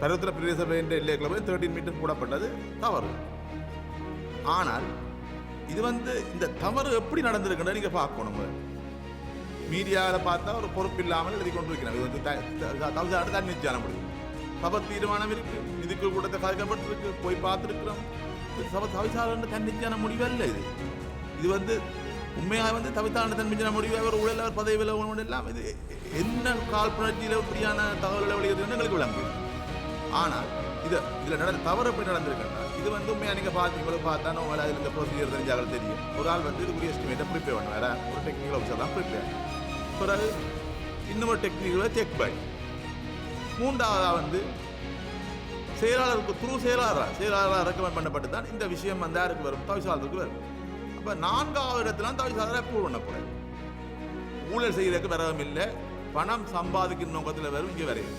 பருவத்திர பிரதேச என்ற எல்லைக்குள்ள போய் thirteen metre கூடப்பட்டது தவறு. ஆனால் இது வந்து இந்த தவறு எப்படி நடந்திருக்குன்னு நீங்கள் பார்க்கணும் மீடியாவில் பார்த்தா ஒரு பொறுப்பு இல்லாமல் எழுதி கொண்டு இது வந்து தவிசாட்டு தண்ணி வச்சான முடியும் சப தீர்மானம் இருக்கு. இதுக்கு கூட்டத்தை கலைக்கப்பட்டிருக்கு போய் பார்த்துருக்கிறோம். சபை தவிசாளர் தன்னிச்சான முடிவல்ல இது. இது வந்து உண்மையாக வந்து தவித்தாண்ட தன்மிச்சான முடிவு. அவர் ஊழல் அவர் பதவி விலகணும் எல்லாம் இது என்ன காழ்ப்புணர்ச்சியில் இப்படியான தகவல்களை வெளியிடுறது எங்களுக்கு விளங்குது ஆனால் இது இதில் நடந்த தவறு எப்படி நடந்திருக்குன்னா இது வந்து உண்மையாக நீங்கள் பார்த்தீங்களோ பார்த்தா நம்ம அதில் இந்த ப்ரொசீஜர் தெரிஞ்சாலும் தெரியும். ஒரு ஆள் வந்து இதுக்குரிய எஸ்டிமேட்டை ப்ரிப்பேர் பண்ண வேற ஒரு டெக்னிக்கல் ஆஃபீஸர் தான் ப்ரிப்பேர் பிறகு இன்னொரு டெக்னிக்கலை செக் பை மூன்றாவதாக வந்து செயலாளருக்கு த்ரூ செயலாளராக செயலாளராக ரெக்கமெண்ட் பண்ணப்பட்டு தான் இந்த விஷயம் வந்து யாருக்கு வரும்? தவிசாளருக்கு வரும். அப்போ நான்காவது இடத்துல தவிசாளரை அப்ரூவ் பண்ண போகிறேன் ஊழல் செய்கிறதுக்கு வரவும் இல்லை. பணம் சம்பாதிக்கிற நோக்கத்தில் வரும் இங்கே வரையும்.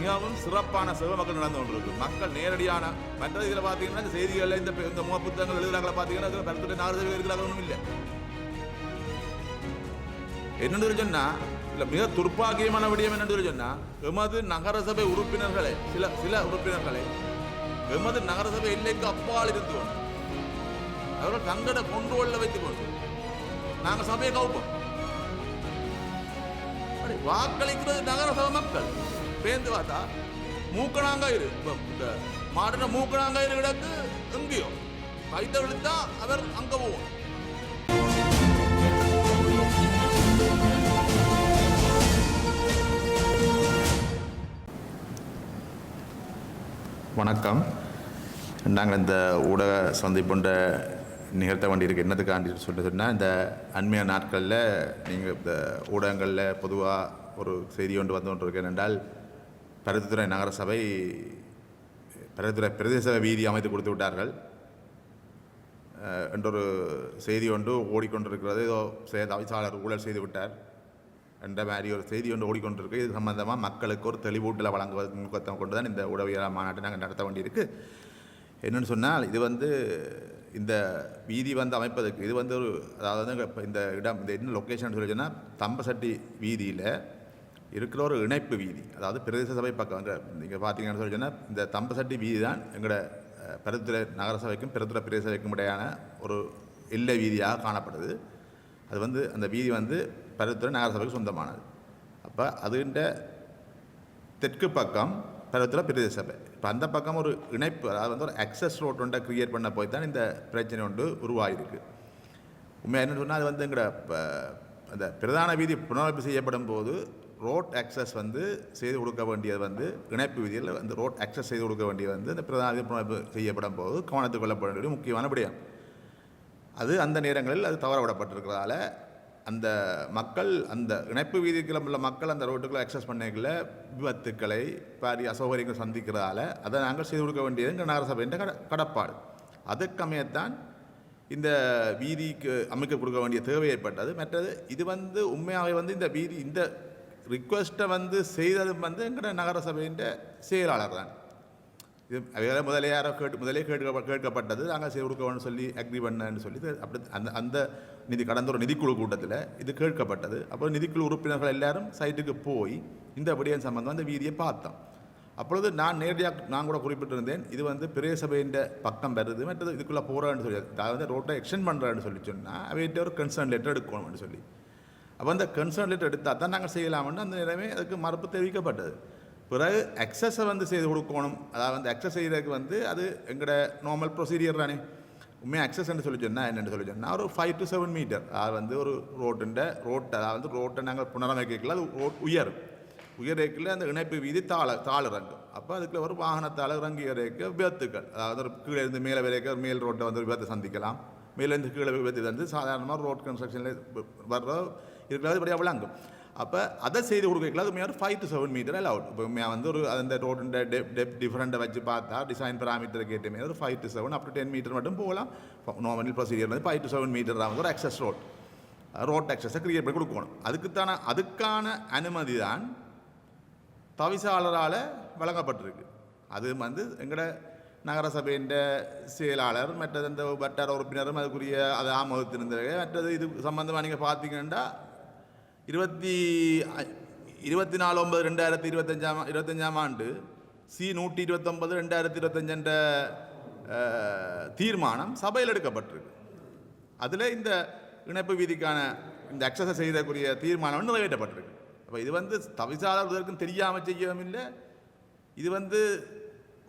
மிகவும் சிறப்பான சிவமக்கள் நடந்து கொண்டிருக்கு மக்கள் நேரடியான மற்ற இதில் பார்த்தீங்கன்னா இந்த செய்திகளில் இந்த இந்த முக புத்தகங்கள் எழுதுறாங்கள பார்த்தீங்கன்னா அதில் பரத்துடைய நாலு இருக்கிறாங்க ஒன்றும் இல்லை. என்னன்னு சொன்னா இல்லை மிக துர்ப்பாக்கியமான விடயம் என்னென்று சொன்னால் எமது நகரசபை உறுப்பினர்களே சில சில உறுப்பினர்களே எமது நகரசபை எல்லைக்கு அப்பால் இருந்து கொண்டு அவர்கள் தங்கட கொண்டு வைத்துக் கொண்டு நாங்க சபையை கவுப்போம். வாக்களிக்கிறது நகரசபை மக்கள். பேந்து பார்த்தா மூக்கணாங்காயிரு இந்த மாடுன மூக்கணாங்காயிரு கிடக்கு எங்கேயோ? கைத்த விழுத்தா அவர் அங்க போவோம் வணக்கம். நாங்கள் இந்த ஊடக சந்திப்புண்ட நிகழ்த்த வேண்டியிருக்கு. என்னதுக்காண்டி சொல்லி சொன்னால் இந்த அண்மைய நாட்களில் நீங்கள் இந்த ஊடகங்களில் பொதுவாக ஒரு செய்தி ஒன்று வந்து கொண்டு இருக்கேன் என்றால் பருத்தித்துறை நகரசபை பருத்தித்துறை பிரதேச வீதி அமைத்து கொடுத்து விட்டார்கள். என்றொரு செய்தி ஒன்று ஓடிக்கொண்டிருக்கிறது. ஏதோ சே- தவிசாளர் ஊழல் செய்து விட்டார் என்ற மாதிரி ஒரு செய்தி ஒன்று ஓடிக்கொண்டிருக்கு. இது சம்பந்தமாக மக்களுக்கு ஒரு தெளிவூட்டலை வழங்குவது நோக்கத்தை கொண்டு தான் இந்த உடவியல் மாநாட்டை நாங்கள் நடத்த வேண்டியிருக்கு. என்னென்னு சொன்னால் இது வந்து இந்த வீதி வந்து அமைப்பதற்கு இது வந்து ஒரு அதாவது இந்த இடம் இந்த என்ன லொக்கேஷன் சொல்லிச்சுன்னா தம்பசட்டி வீதியில் இருக்கிற ஒரு இணைப்பு வீதி அதாவது பிரதேச சபை பக்கம் நீங்கள் பார்த்தீங்கன்னு சொல்லிச்சுன்னா இந்த தம்பசட்டி வீதி தான் எங்களோட அஹ், பெருத்துறை நகரசபைக்கும் பெருத்துறை பிரதேச சபைக்கும் இடையான ஒரு எல்லை வீதியாக காணப்படுது. அது வந்து அந்த வீதி வந்து பருத்துறை நகரசபைக்கு சொந்தமானது. அப்போ அதுகின்ற தெற்கு பக்கம் பருவத்தில் பிரதேச சபை. இப்போ அந்த பக்கம் ஒரு இணைப்பு அதாவது வந்து ஒரு அக்சஸ் ரோட் ஒன்றை கிரியேட் பண்ண போய் தான் இந்த பிரச்சனை ஒன்று உருவாகிருக்கு உண்மையாக என்ன சொன்னால் அது வந்து எங்களோட ப- அந்த பிரதான வீதி புனரமைப்பு செய்யப்படும் போது ரோட் அக்சஸ் வந்து செய்து கொடுக்க வேண்டியது வந்து இணைப்பு வீதியில் வந்து ரோட் அக்சஸ் செய்து கொடுக்க வேண்டியது வந்து இந்த பிரதான வீதி புனரமைப்பு செய்யப்படும் போது கவனத்துக் கொள்ளப்பட வேண்டிய முக்கியமான விடயம். அது அந்த நேரங்களில் அது தவற விடப்பட்டிருக்கிறதால அந்த மக்கள் அந்த இணைப்பு வீதிக்குள்ள உள்ள மக்கள் அந்த ரோட்டுக்குள்ளே அக்சஸ் பண்ணிக்கல விபத்துக்களை பாரி அசௌகரியங்கள் சந்திக்கிறதால அதை நாங்கள் செய்து கொடுக்க வேண்டியது எங்கள் நகரசபையின் கட கடப்பாடு. அதுக்கமையத்தான் இந்த வீதிக்கு அமைக்க கொடுக்க வேண்டிய தேவை ஏற்பட்டது. மற்றது இது வந்து உண்மையாகவே வந்து இந்த வீதி இந்த ரிக்வெஸ்ட்டை வந்து செய்தது வந்து எங்கள் நகரசபையின் செயலாளர் தான். இது வேற முதலே யாரோ கேட்டு முதலே கேட்க கேட்கப்பட்டது. நாங்கள் செய்து கொடுக்கணும்னு சொல்லி அக்ரி பண்ணன்னு சொல்லி அப்படி அந்த அந்த நிதி கடந்த ஒரு நிதிக்குழு கூட்டத்தில் இது கேட்கப்பட்டது. அப்போ நிதிக்குழு உறுப்பினர்கள் எல்லாரும் சைட்டுக்கு போய் இந்த விடயம் சம்பந்தம் அந்த வீதியை பார்த்தோம். அப்பொழுது நான் நேரடியாக நான் கூட குறிப்பிட்டிருந்தேன் இது வந்து பெரிய சபையின் பக்கம் வருது மற்றது இதுக்குள்ளே போகிறான்னு சொல்லி. அதாவது ரோட்டை எக்ஸ்டெண்ட் பண்ணுறான்னு சொல்லி சொன்னால் அவைகிட்ட ஒரு கன்சர்ன் லெட்டர் எடுக்கணும்னு சொல்லி. அப்போ அந்த கன்சர்ன் லெட்டர் எடுத்தால் தான் நாங்கள் செய்யலாம்னு அந்த நேரமே அதுக்கு மறுப்பு தெரிவிக்கப்பட்டது. பிறகு அக்சஸை வந்து செய்து கொடுக்கணும். அதாவது வந்து அக்சஸ் செய்கிறதுக்கு வந்து அது எங்களோட நார்மல் ப்ரொசீஜர் தானே. உண்மையாக அக்சஸ்ன்னு சொல்லி சொன்னால் என்னென்னு சொல்லி சொன்னால் ஒரு ஃபைவ் டு செவன் மீட்டர் அது வந்து ஒரு ரோட்டுண்ட ரோட்டை அதாவது வந்து ரோட்டை நாங்கள் புனரமைக்கல அது ரோட் உயர் உயரேக்கில் அந்த இணைப்பு வீதி தாழ தாழ இறங்கும் அப்போ அதுக்குள்ள ஒரு வாகனத்தால் இறங்கி இறக்க விபத்துக்கள். அதாவது ஒரு கீழே இருந்து மேலே வரைக்க ஒரு மேல் ரோட்டை வந்து விபத்தை சந்திக்கலாம். மேலேருந்து கீழே விபத்து வந்து சாதாரணமாக ரோட் கன்ஸ்ட்ரக்ஷனில் வர்ற இருக்கிறது இப்படியாக விளங்கும். அப்போ அதை செய்து கொடுக்கலாம் அது மேலே five to seven metre allowed இப்போ மே வந்து ஒரு அந்த ரோடுன்ற டெப் டெப் டிஃப்ரெண்ட்டை வச்சு பார்த்தா டிசைன் பராமீட்டர் கேட்டுமே ஒரு five to seven up to ten metre மட்டும் போகலாம். நார்மல் ப்ரொசீஜர் வந்து ஃபைவ் டு செவன் மீட்டர் தான் வந்து ஒரு அக்சஸ் ரோட் ரோட் அக்சஸை கிரியேட் பண்ணி கொடுக்கணும். அதுக்குத்தான அதுக்கான அனுமதி தான் தவிசாளரால் வழங்கப்பட்டிருக்கு. அது வந்து எங்களோட நகரசபையின் செயலாளர் மற்றது இந்த வட்டார உறுப்பினரும் அதுக்குரிய அதை ஆமோதித்திருந்தது மற்றது இது சம்பந்தமாக நீங்கள் பார்த்தீங்கன்னா இருபத்தி இருபத்தி நாலு ஒன்பது ரெண்டாயிரத்தி இருபத்தஞ்சாம் இருபத்தஞ்சாம் ஆண்டு சி நூற்றி இருபத்தொன்பது ரெண்டாயிரத்தி இருபத்தஞ்சன்ற தீர்மானம் சபையில் எடுக்கப்பட்டிருக்கு. அதில் இந்த இணைப்பு வீதிக்கான இந்த அக்சஸை செய்தக்கூடிய தீர்மானம் நிறைவேற்றப்பட்டிருக்கு. அப்போ இது வந்து தவிசாளர்களுக்கும் தெரியாமல் செய்யவும் இல்லை. இது வந்து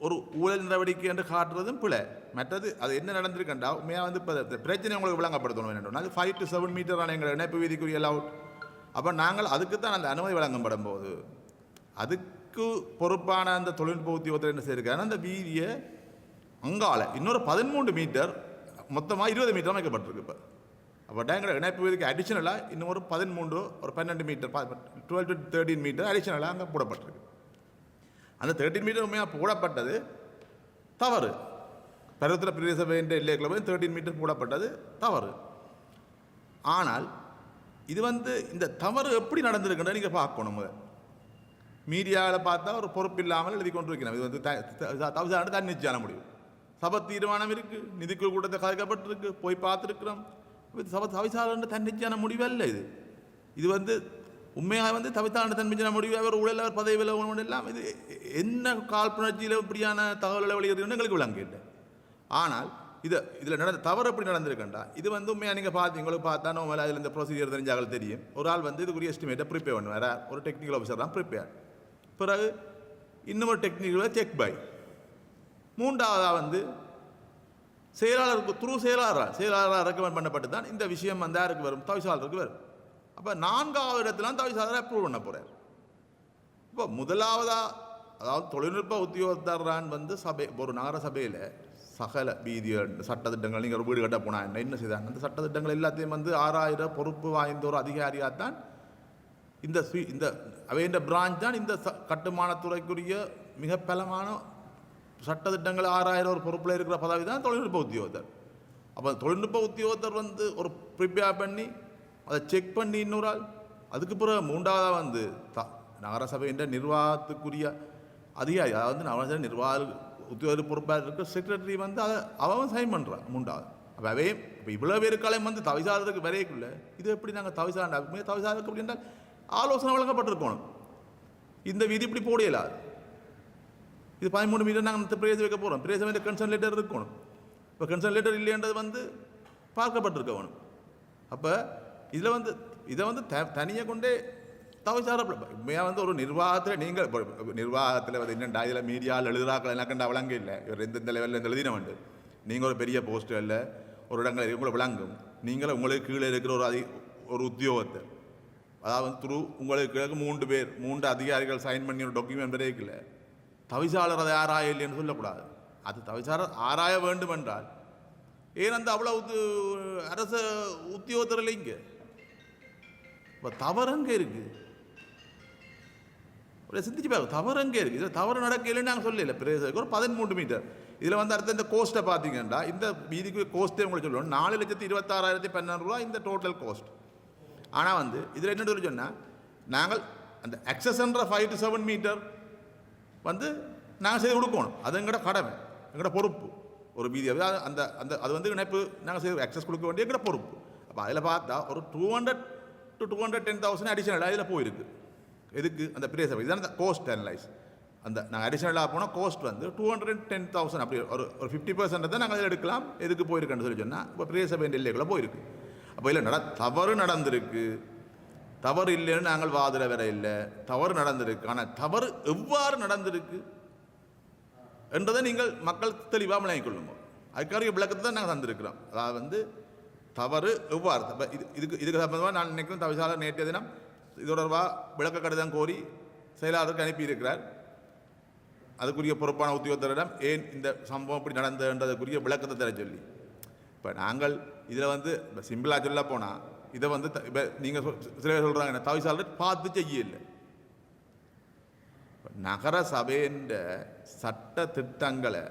ஒரு ஊழல் நடவடிக்கை என்று காட்டுறதும் பிழை. மற்றது அது என்ன நடந்திருக்கண்டா? உண்மையாக வந்து இப்போ பிரச்சனை உங்களுக்கு விளங்கப்படுத்தணும் என்னென்னா அது ஃபைவ் டு செவன் மீட்டரான எங்கள் இணைப்பு வீதிக்குரிய அலவுட் அப்போ நாங்கள் அதுக்கு தான் அந்த அனுமதி வழங்கப்படும் போது அதுக்கு பொறுப்பான அந்த தொழில்நுட்ப உத்தியோகத்தில் என்ன செய்யிருக்காங்க அந்த வீதியை அங்கால இன்னொரு பதிமூன்று மீட்டர் மொத்தமாக இருபது மீட்டர் அமைக்கப்பட்டிருக்கு இப்போ. அப்போ டேங்கர் இணைப்பு வீதிக்கு அடிஷ்னலாக இன்னும் ஒரு பதிமூன்று ஒரு பன்னெண்டு metre twelve to thirteen metre அடிஷ்னலாக அங்கே போடப்பட்டிருக்கு. அந்த தேர்ட்டின் மீட்டர் உண்மையாக போடப்பட்டது தவறு. பருவத்திர பிரதேச வேண்டிய எல்லைக்குள்ள போய் தேர்ட்டின் மீட்டர் போடப்பட்டது தவறு. ஆனால் இது வந்து இந்த தவறு எப்படி நடந்திருக்குன்னு நீங்கள் பார்க்கணும் முதல் மீடியாவில் பார்த்தா ஒரு பொறுப்பு இல்லாமல் எழுதி கொண்டு இருக்கிறோம் இது வந்து தவிசாண்டு தன்னிச்சான முடியும் சபை தீர்மானம் இருக்குது நிதிக்குழு கூட்டத்தை கதைக்கப்பட்டிருக்கு போய் பார்த்துருக்குறோம். இது சபை தவிசாண்டு தன்னிச்சான முடிவல்ல இது. இது வந்து உண்மையாக வந்து தவித்தாண்டு தன்னிச்சான முடிவு. அவர் ஊழல் அவர் பதவியில் விலகணும் எல்லாம் இது என்ன காழ்ப்புணர்ச்சியில் இப்படியான தகவல்களை வெளியிடுறதுன்னு எங்களுக்கு விளங்க ஆனால் இது இதில் நடந்த தவறு எப்படி நடந்திருக்கண்டா? இது வந்து உண்மையாக நீங்கள் பார்த்து உங்களுக்கு பார்த்தா நம்ம அதில் இந்த ப்ரொசீஜர் தெரிஞ்சாலும் தெரியும். ஒரு ஆள் வந்து இதுக்குரிய எஸ்டிமேட்டை ப்ரிப்பேர் பண்ணுவார். ஒரு டெக்னிக்கல் ஆஃபீஸர் தான் ப்ரிப்பேர் பிறகு இன்னொரு டெக்னிக்கலாக செக் பை மூன்றாவதாக வந்து செயலாளருக்கு த்ரூ செயலாளராக செயலாளராக ரெக்கமெண்ட் பண்ணப்பட்டு தான் இந்த விஷயம் வந்து யாருக்கு வரும்? தவிசாளருக்கு வரும். அப்போ நான்காவது இடத்துல தவிசாளரை அப்ரூவ் பண்ண போகிறார் இப்போ முதலாவதாக அதாவது தொழில்நுட்ப உத்தியோகத்தரான் வந்து சபை ஒரு நகர சபையில் சகல வீதிகள் சட்டத்திட்டங்கள் நீங்கள் ஒரு வீடு கட்ட போனால் என்ன என்ன செய்தாங்க அந்த சட்டத்திட்டங்கள் எல்லாத்தையும் வந்து ஆறாயிரம் பொறுப்பு வாய்ந்த ஒரு அதிகாரியாக தான் இந்த ஸ்வீ- இந்த அவைன்ற பிரான்ச் தான் இந்த ச- கட்டுமானத்துறைக்குரிய மிக பலமான சட்டத்திட்டங்கள் ஆறாயிரம் ஒரு பொறுப்பில் இருக்கிற பதவி தான் தொழில்நுட்ப உத்தியோகத்தர். அப்போ தொழில்நுட்ப உத்தியோகத்தர் வந்து ஒரு ப்ரிப்பேர் பண்ணி அதை செக் பண்ணி இன்னொரு ஆள் அதுக்கு பிறகு மூன்றாவதாக வந்து த நகரசபையின் நிர்வாகத்துக்குரிய அதிகாரி அதாவது நகரசபை நிர்வாக உத்தியோக பொறுப்பாக இருக்கிற செக்ரட்டரி வந்து அதை அவன் சைன் பண்ணுறான் மூன்றாவது. அப்போ அவே இப்போ இவ்வளோ பேருக்காலையும் வந்து தவிசாரத்துக்கு வரையக்குள்ள இது எப்படி நாங்கள் தவிசாரண்டா தவிசாரத்துக்கு அப்படி என்றால் ஆலோசனை வழங்கப்பட்டிருக்கணும் இந்த விதி இப்படி போட இது பதிமூணு மீட்டர் நாங்கள் பிரேசம் வைக்க போகிறோம் பிரேசம் வந்து கன்சர்ன் லெட்டர் இருக்கணும். இப்போ கன்சர்ன் லெட்டர் இல்லைன்றது வந்து பார்க்கப்பட்டிருக்கணும் அப்போ இதில் வந்து இதை வந்து த தனியாக கொண்டே தவிசார உண்மையாக வந்து ஒரு நிர்வாகத்தில் நீங்கள் நிர்வாகத்தில் வந்து என்னண்டா இதில் மீடியாவில் எழுதுறாக்கள் என்ன கண்டா விளங்க இல்லை. இவர் எந்தெந்த லெவலில் இந்த எழுதின வந்து நீங்கள் ஒரு பெரிய போஸ்டரில் ஒரு இடங்கள் உங்களை விளங்கும். நீங்களும் உங்களுக்கு கீழே இருக்கிற ஒரு அதி ஒரு உத்தியோகத்தை. அதாவது துரு உங்களுக்கு கிழக்கு மூன்று பேர். மூன்று அதிகாரிகள் சைன் பண்ணி ஒரு டாக்குமெண்ட் வரைக்கல தவிசாளர் அதை ஆராய இல்லைன்னு சொல்லக்கூடாது. அது தவிசாளர் ஆராய வேண்டும் என்றால். ஏன் அந்த அவ்வளோ அரச உத்தியோகத்தர் இல்லைங்க இப்போ தவறு அங்கே இருக்குது ஒரு சிந்திச்சு பாருங்க தவறு அங்கே இருக்குது இதில் தவறு நடக்கலைன்னு நாங்கள் சொல்லல. பிரதேசம் ஒரு பதிமூன்று மீட்டர் இதில் வந்து அடுத்த இந்த கோஸ்ட்டை பார்த்தீங்கன்னா இந்த வீதிக்கு கோஸ்ட்டே உங்களுக்கு சொல்லணும் நாலு லட்சத்தி இருபத்தாறாயிரத்தி பன்னெண்டு ரூபா இந்த டோட்டல் கோஸ்ட் ஆனால் வந்து இதில் என்ன சொல்லி சொன்னால் நாங்கள் அந்த அக்சஸ்ன்ற ஃபைவ் டு செவன் மீட்டர் வந்து நாங்கள் செய்து கொடுக்கணும். அது எங்களோட கடமை எங்களோட பொறுப்பு. ஒரு வீதி அது அந்த அந்த அது வந்து இணைப்பு நாங்கள் செய்து அக்சஸ் கொடுக்க வேண்டிய எங்களோட பொறுப்பு. அப்போ அதில் பார்த்தா ஒரு two hundred to two hundred ten thousand additional அதில் போயிருக்கு. எதுக்கு? அந்த பெரிய சபை இதுதான் அந்த கோஸ்ட் அனலைஸ் அந்த நாங்கள் அடிஷனலாக போனால் கோஸ்ட் வந்து டூ ஹண்ட்ரட் டென் தௌசண்ட் அப்படி ஒரு ஒரு ஃபிஃப்டி பர்சன்ட் தான் நாங்கள் அதில் எடுக்கலாம். எதுக்கு போயிருக்குன்னு சொல்லி சொன்னால் இப்போ பெரிய சபை எல்லைக்குள்ளே போயிருக்கு. அப்போ இல்லை நட தவறு நடந்திருக்கு. தவறு இல்லைன்னு நாங்கள் வாதிட வர இல்லை. தவறு நடந்திருக்கு. ஆனால் தவறு எவ்வாறு நடந்திருக்கு என்றதை நீங்கள் மக்கள் தெளிவாக விளங்கிக் கொள்ளுங்க அதுக்காக விளக்கத்தை தான் நாங்கள் தந்திருக்கிறோம். அதாவது வந்து தவறு எவ்வாறு இது இதுக்கு இதுக்கு சம்பந்தமாக நான் நினைக்கிறேன் தவிசாளர் நேற்றைய தினம் இது தொடர்பாக விளக்க கடிதம் கோரி செயலாளருக்கு அனுப்பியிருக்கிறார். அதுக்குரிய பொறுப்பான உத்தியோகத்தரிடம் ஏன் இந்த சம்பவம் இப்படி நடந்ததுன்றதுக்குரிய விளக்கத்தை தர சொல்லி. இப்போ நாங்கள் இதில் வந்து இப்போ சிம்பிளாக சொல்ல போனால் இதை வந்து த- இப்போ நீங்கள் சில பேர் சொல்கிறாங்க தவிசாளர் பார்த்து செய்ய இல்லை நகர சபைன்ற சட்ட திட்டங்களை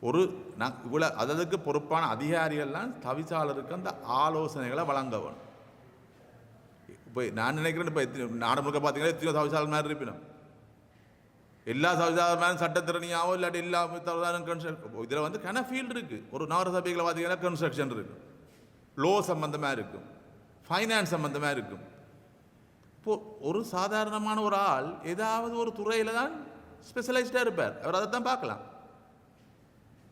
ஒரு ந இவ்வளோ அதற்கு பொறுப்பான அதிகாரிகள்லாம் தவிசாளருக்கு அந்த ஆலோசனைகளை வழங்க வேணும். இப்போ நான் நினைக்கிறேன் இப்போ எத்தனை நாடு முழுக்க பார்த்தீங்கன்னா எத்தனையோ தவிசாளர் மாதிரி இருப்பினோம். எல்லா சவிதாரமான சட்டத்திறனியாவோ இல்லாட்டி எல்லா தவிதாரம் கன்ஸ்ட்ரக்ஷன் இதில் வந்து கன ஃபீல்டு இருக்குது ஒரு நகர சபைகளை பார்த்தீங்கன்னா கன்ஸ்ட்ரக்ஷன் இருக்கும் லோ சம்பந்தமாக இருக்கும் ஃபைனான்ஸ் சம்பந்தமாக இருக்கும் இப்போது ஒரு சாதாரணமான ஒரு ஆள் ஏதாவது ஒரு துறையில் தான் ஸ்பெஷலைஸ்டாக இருப்பார். அவர் அதை தான் பார்க்கலாம்.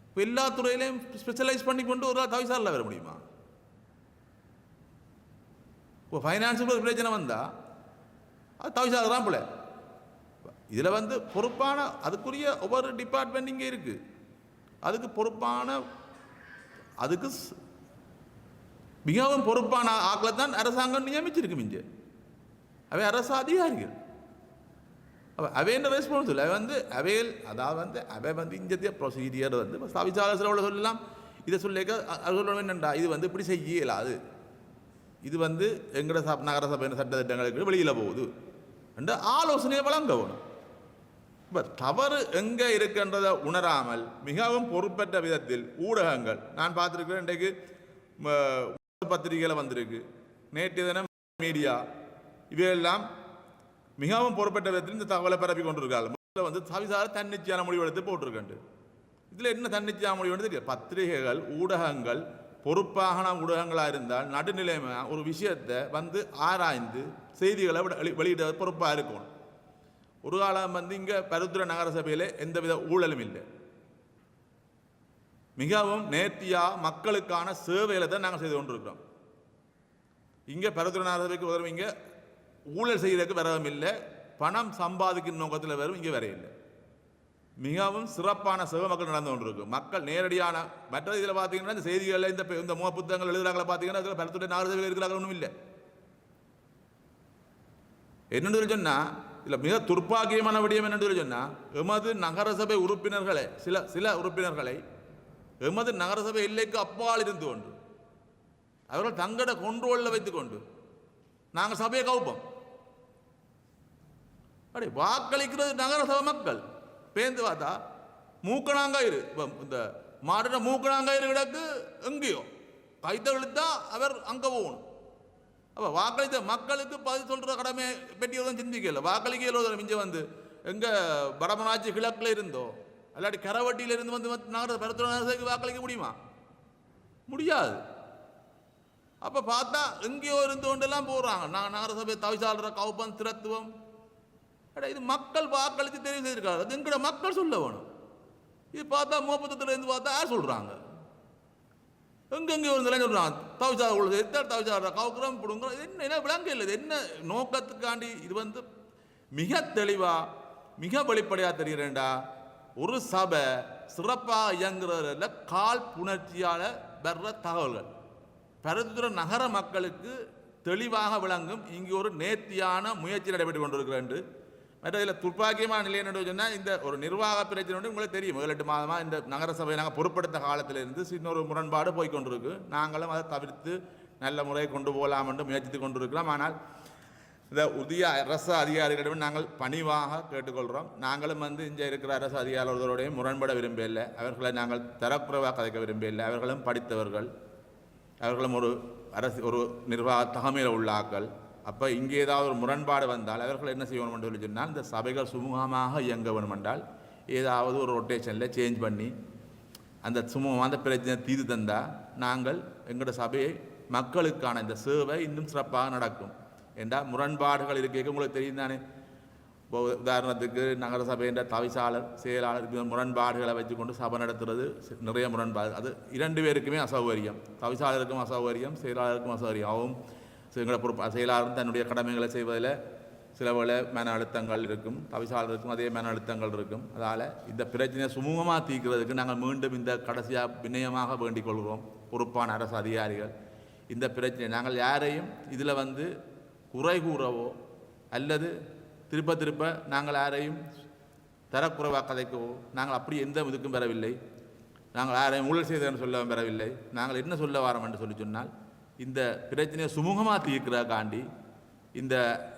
இப்போ எல்லா துறையிலையும் ஸ்பெஷலைஸ் பண்ணி கொண்டு ஒரு ஆள் தவிசாரில் வர முடியுமா? இப்போ ஃபைனான்ஸுக்கு ஒரு பிரச்சனை வந்தால் அது தவிசாளர் தான் போல. இதில் வந்து பொறுப்பான அதுக்குரிய ஒவ்வொரு டிபார்ட்மெண்ட் இங்கே இருக்குது அதுக்கு பொறுப்பான அதுக்கு மிகவும் பொறுப்பான ஆக்களை தான் அரசாங்கம் நியமிச்சிருக்கு இங்கே அவை அரசு அதிகாரிகள். அவ அவைன்ற ரெஸ்பான்சிபிள் அவை வந்து அவையில் அதாவது வந்து அவை வந்து இந்திய ப்ரொசீஜர் வந்து தவிசாளர் சில சொல்லலாம். இதை சொல்லிக்க அது சொல்லணும் என்னண்டா? இது வந்து இப்படி செய்ய இயலாது இது வந்து எங்கட சப் நகர சபையின் சட்ட திட்டங்களுக்கு வெளியில் போகுது. என்ற ஆலோசனையை வழங்கவும் இப்போ தவறு எங்கே இருக்கின்றதை உணராமல் மிகவும் பொறுப்பற்ற விதத்தில் ஊடகங்கள் நான் பார்த்துருக்கிறேன் இன்றைக்கு ம, பத்திரிகையில் வந்திருக்கு. நேற்று தினம் மீடியா இவையெல்லாம் மிகவும் பொறுப்பற்ற விதத்தில் இந்த தகவலை பரப்பி கொண்டிருக்காங்க முதல்ல வந்து சவிசார தன்னிச்சையான முடிவு எடுத்து போட்டிருக்கண்டு இதில் என்ன தன்னிச்சையான முடிவு எடுத்து பத்திரிகைகள் ஊடகங்கள் பொறுப்பாக நாம் ஊடகங்களாக இருந்தால் நடுநிலைமையாக ஒரு விஷயத்தை வந்து ஆராய்ந்து செய்திகளை விட- வெளி- வெளியிட பொறுப்பாக இருக்கணும். ஒரு காலம் வந்து இங்கே பருத்துறை நகர சபையில் எந்தவித ஊழலும் இல்லை. மிகவும் நேர்த்தியாக மக்களுக்கான சேவைகளை தான் நாங்கள் செய்து கொண்டிருக்கிறோம். இங்கே பருத்துறை நகர சபைக்கு வரும் இங்கே ஊழல் செய்கிறதுக்கு வரவும் இல்லை. பணம் சம்பாதிக்கும் நோக்கத்தில் வரும் இங்கே வரையில்லை இல்லை. மிகவும் சிறப்பான சேவை மக்கள் நடந்து கொண்டிருக்கு. மக்கள் நேரடியான மற்ற இதில் பார்த்தீங்கன்னா இந்த செய்திகளில் இந்த பெ- இந்த முக புத்தகங்கள் எழுதுறாங்கள பார்த்தீங்கன்னா அதில் பலத்துடைய நகர இருக்கிறாங்க ஒன்றும் இல்லை. என்னென்னு சொல்லி சொன்னால் இதில் மிக துர்ப்பாக்கியமான விடயம் என்னென்னு சொல்லி சொன்னால் எமது நகரசபை உறுப்பினர்களை சில சில உறுப்பினர்களை எமது நகரசபை எல்லைக்கு அப்பால் இருந்து கொண்டு அவர்கள் தங்கட கொண்டோலில் வைத்துக்கொண்டு நாங்கள் சபையை கவுப்போம். அப்படி வாக்களிக்கிறது நகரசபை மக்கள். பேந்து பார்த்தா மூக்கணாங்கயிறு இப்போ இந்த மாடுற மூக்கணாங்கயிறு கிடக்கு எங்கேயோ. கைத்த இழுத்தா அவர் அங்கே போகணும். அப்போ வாக்களித்த மக்களுக்கு பதில் சொல்கிற கடமை பற்றி எதுவும் சிந்திக்கல. வாக்களிக்க எழுதுறோம் மிஞ்ச வந்து எங்கே வடமராட்சி கிழக்கில் இருந்தோ இல்லாட்டி கரவட்டியில இருந்து வந்து நகர பரத்துக்கு வாக்களிக்க முடியுமா? முடியாது. அப்போ பார்த்தா எங்கேயோ இருந்து கொண்டெல்லாம் போடுறாங்க நாங்கள் நகரசபை தவிசாளர கவுப்பம் திரத்துவம் அட இது மக்கள் வாக்களித்து தெரிவு செய்திருக்காங்க. அது எங்கட மக்கள் சொல்ல வேணும். இது பார்த்தா மோப்பத்தத்துலேருந்து பார்த்தா யார் சொல்கிறாங்க எங்கெங்கே இருந்தாலும் சொல்கிறாங்க தவிச்சார் உள்ள எத்தார் தவிச்சார் கவுக்குறோம் பிடுங்குறோம் என்ன என்ன விளங்க இல்லை? என்ன நோக்கத்துக்காண்டி இது வந்து மிக தெளிவாக மிக வெளிப்படையாக தெரிகிறேன்டா. ஒரு சபை சிறப்பாக இயங்குறதில் கால் புணர்ச்சியால் வர்ற தகவல்கள். பருத்துற நகர மக்களுக்கு தெளிவாக விளங்கும் இங்கே ஒரு நேர்த்தியான முயற்சி நடைபெற்று கொண்டிருக்கிறேன் என்று மற்ற இதில் துர்ப்பாக்கியமான நிலை என்ன சொன்னால் இந்த ஒரு நிர்வாக பிரச்சனை உங்களுக்கு தெரியும். ஏழு எட்டு மாதமாக இந்த நகரசபை நாங்கள் பொறுப்படுத்த காலத்திலிருந்து இன்னொரு முரண்பாடு போய்கொண்டிருக்கு நாங்களும் அதை தவிர்த்து நல்ல முறையை கொண்டு போகலாம் என்று முயற்சித்து கொண்டிருக்கிறோம். ஆனால் இந்த புதிய அரசு அதிகாரிகளிடம் நாங்கள் பணிவாக கேட்டுக்கொள்கிறோம். நாங்களும் வந்து இங்கே இருக்கிற அரசு அதிகாரிகளோடையும் முரண்பட விரும்பவில்லை. அவர்களை நாங்கள் தரக்குறைவாக கதைக்க விரும்பவில்லை. அவர்களும் படித்தவர்கள். அவர்களும் ஒரு அரசு ஒரு நிர்வாக தகமையில் உள்ளாக்கள். அப்போ இங்கே ஏதாவது ஒரு முரண்பாடு வந்தால் அவர்கள் என்ன செய்யணும் என்று சொல்லி சொன்னால் இந்த சபைகள் சுமூகமாக இயங்க வேணும் என்றால் ஏதாவது ஒரு ரொட்டேஷனில் சேஞ்ச் பண்ணி அந்த சுமூகமான அந்த பிரச்சனை தீர்த்து தந்தால் நாங்கள் எங்களோட சபையை மக்களுக்கான இந்த சேவை இன்னும் சிறப்பாக நடக்கும். என்றால் முரண்பாடுகள் இருக்க உங்களுக்கு தெரியும் தானே? இப்போ உதாரணத்துக்கு நகர சபையின் தவிசாளர் செயலாளர் முரண்பாடுகளை வச்சுக்கொண்டு சபை நடத்துறது நிறைய முரண்பாடு. அது இரண்டு பேருக்குமே அசௌகரியம். தவிசாளருக்கும் அசௌகரியம் செயலாளருக்கும் அசௌகரியம். அவவும் எங்களை பொறுப்பு செயலாளரும் தன்னுடைய கடமைகளை செய்வதில் சில வேளை மன அழுத்தங்கள் இருக்கும். தவிசாளருக்கும் அதே மன அழுத்தங்கள் இருக்கும். அதால் இந்த பிரச்சனையை சுமூகமாக தீர்க்கிறதுக்கு நாங்கள் மீண்டும் இந்த கடைசியாக விநயமாக வேண்டிக் கொள்கிறோம். பொறுப்பான அரசு அதிகாரிகள். இந்த பிரச்சனை நாங்கள் யாரையும் இதில் வந்து குறை கூறவோ அல்லது திருப்ப திருப்ப நாங்கள் யாரையும் தரக்குறைவாக கதைக்கவோ நாங்கள் அப்படி எந்த இதுக்கும் பெறவில்லை. நாங்கள் யாரையும் ஊழல் செய்தேன்னு சொல்ல பெறவில்லை. நாங்கள் என்ன சொல்ல வாரோம் என்று சொல்லி சொன்னால் இந்த பிரச்சனையை சுமூகமாக தீர்க்கிறக்காண்டி இந்த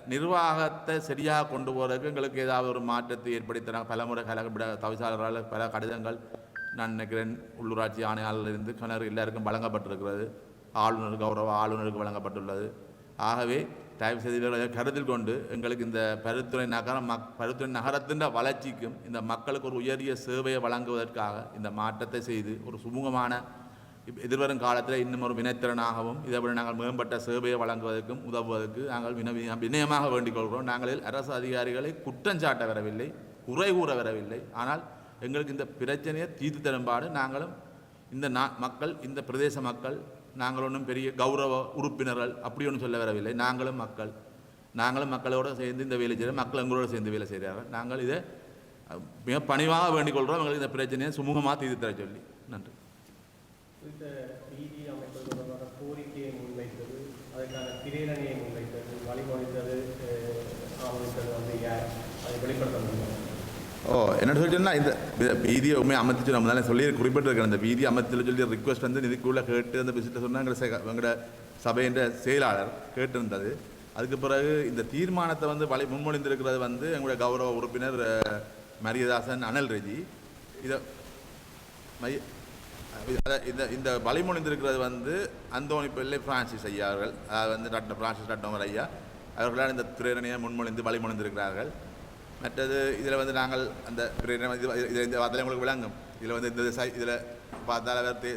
நிர்வாகத்தை சரியாக கொண்டு போகிறதுக்கு எங்களுக்கு ஏதாவது ஒரு மாற்றத்தை ஏற்படுத்தினாங்க பலமுறை கலகப்பட தவிசாளர்களால் பல கடிதங்கள் நான் நினைக்கிறேன் உள்ளூராட்சி ஆணையாளரிலிருந்து கிணறு எல்லாருக்கும் வழங்கப்பட்டிருக்கிறது. ஆளுநர் கௌரவ ஆளுநருக்கு வழங்கப்பட்டுள்ளது. ஆகவே தயவு செய்து கருத்தில் கொண்டு எங்களுக்கு இந்த பருத்துறை நகரம் மக் பருத்துறை நகரத்தின் வளர்ச்சிக்கும் இந்த மக்களுக்கு ஒரு உயரிய சேவையை வழங்குவதற்காக இந்த மாற்றத்தை செய்து ஒரு சுமூகமான எதிர்வரும் காலத்தில் இன்னும் ஒரு வினைத்திறனாகவும் இதை விட நாங்கள் மேம்பட்ட சேவையை வழங்குவதற்கும் உதவுவதற்கு நாங்கள் வினவி வினயமாக வேண்டிக் கொள்கிறோம். நாங்கள் அரசு அதிகாரிகளை குற்றம் சாட்ட வரவில்லை குறை கூற வரவில்லை. ஆனால் எங்களுக்கு இந்த பிரச்சனையை தீர்த்து தரும்பாடு நாங்களும் இந்த நா மக்கள் இந்த பிரதேச மக்கள் நாங்கள் ஒன்றும் பெரிய கௌரவ உறுப்பினர்கள் அப்படி ஒன்றும் சொல்ல வரவில்லை. நாங்களும் மக்கள் நாங்களும் மக்களோடு சேர்ந்து இந்த வேலை செய்கிறோம் மக்கள் எங்களோடு சேர்ந்து வேலை செய்கிறார்கள் நாங்கள் இதை மிக பணிவாக வேண்டிக் கொள்கிறோம். எங்களுக்கு இந்த பிரச்சனையை சுமூகமாக தீர்த்து தர சொல்லி. நன்றி. குறித்த நீதி அமைப்பு தொடர்பான கோரிக்கையை முன்வைத்தது அதற்கான பிரேரணையை முன்வைத்தது வழிமொழித்தது அஹ், வந்து யார்? அதை வெளிப்படுத்த முடியும்? ஓ என்ன சொல்லிட்டேன்னா இந்த வீதியை உண்மையை அமைச்சு நம்ம தானே சொல்லி குறிப்பிட்டிருக்கிறேன் இந்த வீதி அமைச்சல் சொல்லி ரிக்வஸ்ட் வந்து நிதிக்குள்ளே கேட்டு அந்த விசிட்ட சொன்னாங்க. எங்களோட சபையின் செயலாளர் கேட்டிருந்தது. அதுக்கு பிறகு இந்த தீர்மானத்தை வந்து வழி முன்மொழிந்திருக்கிறது வந்து எங்களுடைய கௌரவ உறுப்பினர் மரியதாசன் அனல் ரெஜி இதை மைய இந்த இந்த வழிமொழிந்திருக்கிறது வந்து அந்தோணி பிள்ளை பிரான்சிஸ் ஐயா அவர்கள் அதாவது வந்து டாக்டர் பிரான்சிஸ் டாக்டர் ஐயா. அவர்களால் இந்த பிரேரணையை முன்மொழிந்து வழிமொழிந்திருக்கிறார்கள். மற்றது இதில் வந்து நாங்கள் அந்த பிரேரணை இது இந்த வார்த்தையில் உங்களுக்கு விளங்கும். இதில் வந்து இந்த இதில் பார்த்தால் அவர் தே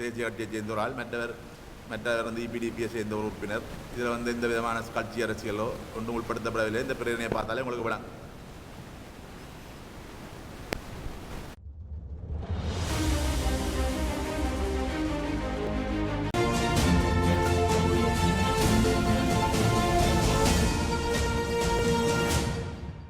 தேசிய கட்சியை சேர்ந்த ஒரு ஆள் மற்றவர் மற்றவர் வந்து இபிடிபியை சேர்ந்த ஒரு உறுப்பினர். இதில் வந்து எந்த விதமான கட்சி அரசியலோ ஒன்றும் உட்படுத்தப்படவில்லை இந்த பிரேரணையை பார்த்தாலே உங்களுக்கு விளங்கும்.